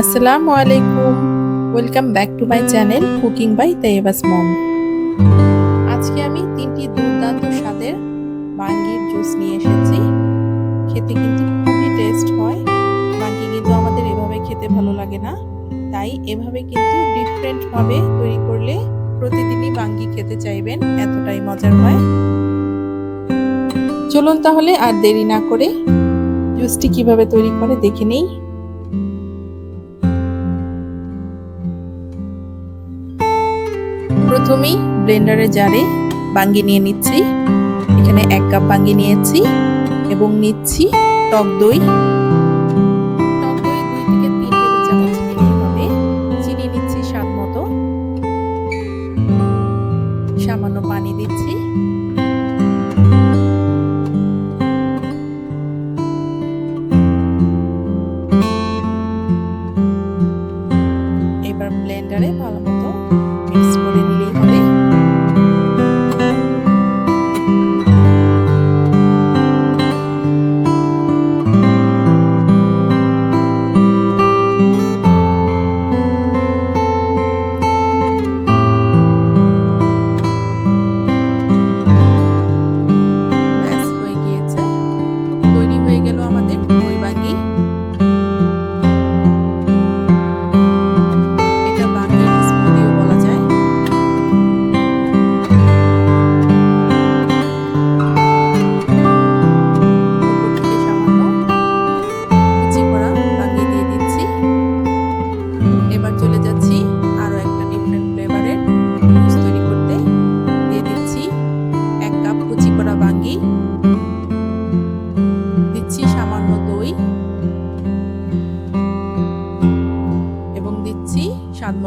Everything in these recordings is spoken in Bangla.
আসসালামু আলাইকুম। Welcome back to my channel cooking by তাইবাস mom আজকে আমি তিনটি দুর্দান্ত স্বাদের বাঙ্গির জুস নিয়ে এসেছি। খেতে কিন্তু খুবই টেস্ট হয়। বাঙ্গি কিন্তু আমাদের এভাবে খেতে ভালো লাগে না। তাই এভাবে কিন্তু ডিফারেন্ট ভাবে তৈরি করলে প্রতিদিনই বাঙ্গি খেতে চাইবেন, এতটাই মজার হয়। চলুন তাহলে আর দেরি না করে জুসটি কীভাবে তৈরি করে দেখে নেই। প্রথমেই ব্লেন্ডারে জারে বাঙ্গি নিয়ে নিচ্ছি। এখানে এক কাপ বাঙ্গি নিয়েছি এবং নিচ্ছি টক দই।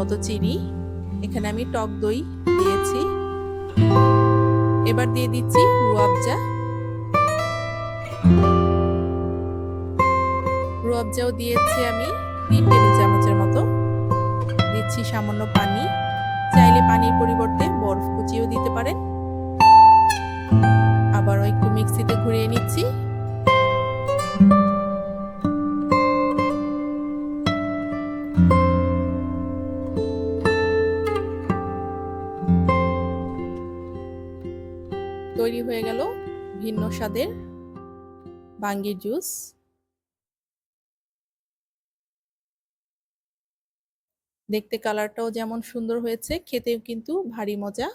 মতো চিনি। এখানে আমি টক দই দিয়েছি। এবার দিয়ে দিচ্ছি রুয়াবজা। রুয়াবজাও দিয়েছি আমি তিন টেবিল চামচের মতো। দিচ্ছি সামান্য পানি। চাইলে পানির পরিবর্তে বরফ কুচিও দিতে পারেন। তৈরি হয়ে গেল ভিন্ন স্বাদের বাঙ্গির জুস। দেখতে কালারটাও যেমন সুন্দর হয়েছে, খেতেও কিন্তু ভারী মজা।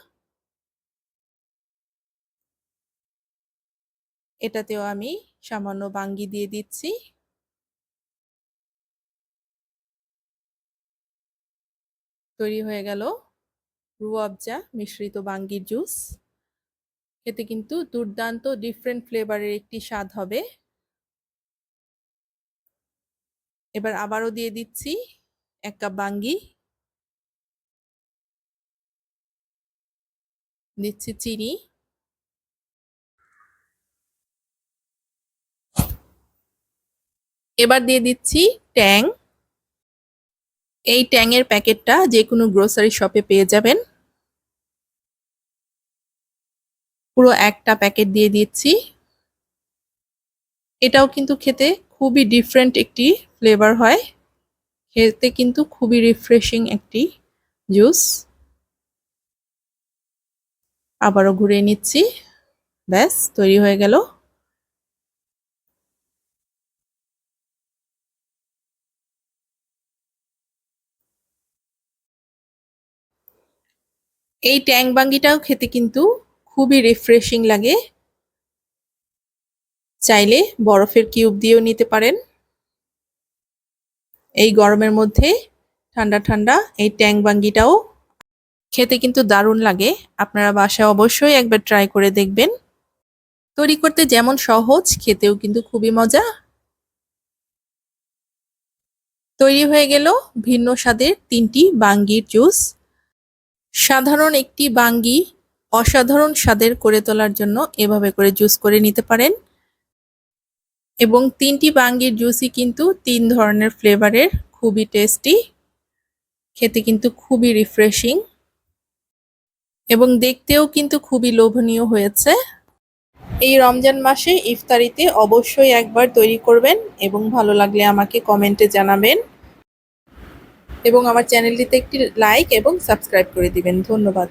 এটাতেও আমি সামান্য বাঙ্গি দিয়ে দিচ্ছি। তৈরি হয়ে গেল রুয়াবজা মিশ্রিত বাঙ্গির জুস। খেতে কিন্তু দুর্দান্ত ডিফারেন্ট ফ্লেভারের একটি স্বাদ হবে। এবার আবারও দিয়ে দিচ্ছি এক কাপ বাঙ্গি। দিচ্ছি চিনি। এবার দিয়ে দিচ্ছি ট্যাং। এই ট্যাংয়ের প্যাকেটটা যে কোনো গ্রোসারি শপে পেয়ে যাবেন। পুরো একটা প্যাকেট দিয়ে দিচ্ছি। এটাও কিন্তু খেতে খুবই ডিফারেন্ট একটি ফ্লেভার হয়। খেতে কিন্তু খুবই রিফ্রেশিং একটি জুস আবারও ঘুরিয়ে নিচ্ছি। ব্যাস, তৈরি হয়ে গেল। এই ট্যাং বাঙ্গিটাও খেতে কিন্তু খুবই রিফ্রেশিং লাগে। চাইলে বরফের কিউব দিয়েও নিতে পারেন। এই গরমের মধ্যে ঠান্ডা ঠান্ডা এই ট্যাং বাঙ্গিটাও খেতে কিন্তু দারুণ লাগে। আপনারা বাসায় অবশ্যই একবার ট্রাই করে দেখবেন। তৈরি করতে যেমন সহজ, খেতেও কিন্তু খুবই মজা। তৈরি হয়ে গেল ভিন্ন স্বাদের তিনটি বাঙ্গির জুস সাধারণ একটি বাঙ্গি অসাধারণ স্বাদের করে তোলার জন্য এভাবে করে জুস করে নিতে পারেন। এবং তিনটি বাঙ্গির জুসই কিন্তু তিন ধরনের ফ্লেভারের, খুবই টেস্টি, খেতে কিন্তু খুবই রিফ্রেশিং এবং দেখতেও কিন্তু খুবই লোভনীয় হয়েছে। এই রমজান মাসে ইফতারিতে অবশ্যই একবার তৈরি করবেন এবং ভালো লাগলে আমাকে কমেন্টে জানাবেন। এবং আমার চ্যানেলটিতে একটি লাইক এবং সাবস্ক্রাইব করে দিবেন। ধন্যবাদ।